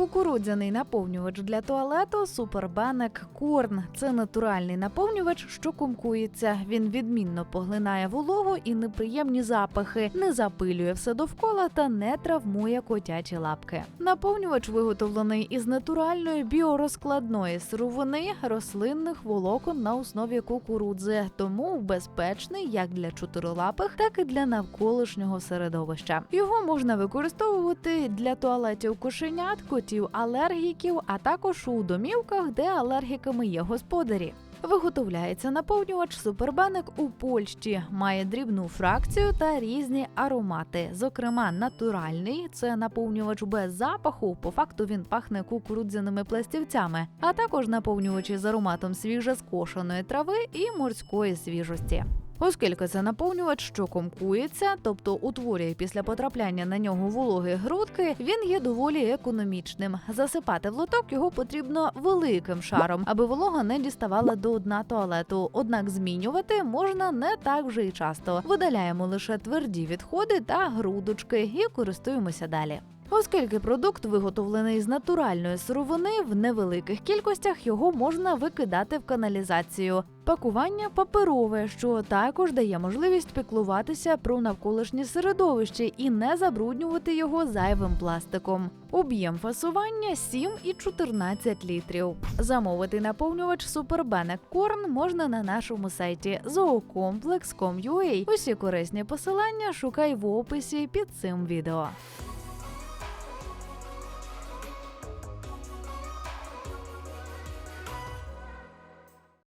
Кукурудзяний наповнювач для туалету Супербенек Корн. Це натуральний наповнювач, що кумкується. Він відмінно поглинає вологу і неприємні запахи, не запилює все довкола та не травмує котячі лапки. Наповнювач виготовлений із натуральної біорозкладної сировини рослинних волокон на основі кукурудзи, тому безпечний як для чотирилапих, так і для навколишнього середовища. Його можна використовувати для туалетів кошенят, котів алергіків, а також у домівках, де алергіками є господарі. Виготовляється наповнювач супербенек у Польщі, має дрібну фракцію та різні аромати. Зокрема, натуральний це наповнювач без запаху. По факту він пахне кукурудзяними пластівцями, а також наповнювачі з ароматом свіжескошеної трави і морської свіжості. Оскільки це наповнювач, що комкується, тобто утворює після потрапляння на нього вологи грудки, він є доволі економічним. Засипати в лоток його потрібно великим шаром, аби волога не діставала до дна туалету. Однак змінювати можна не так вже й часто. Видаляємо лише тверді відходи та грудочки і користуємося далі. Оскільки продукт виготовлений з натуральної сировини, в невеликих кількостях його можна викидати в каналізацію. Пакування паперове, що також дає можливість піклуватися про навколишнє середовище і не забруднювати його зайвим пластиком. Об'єм фасування 7 і 14 літрів. Замовити наповнювач Супербенек Корн можна на нашому сайті zoocomplex.com.ua. Усі корисні посилання шукай в описі під цим відео.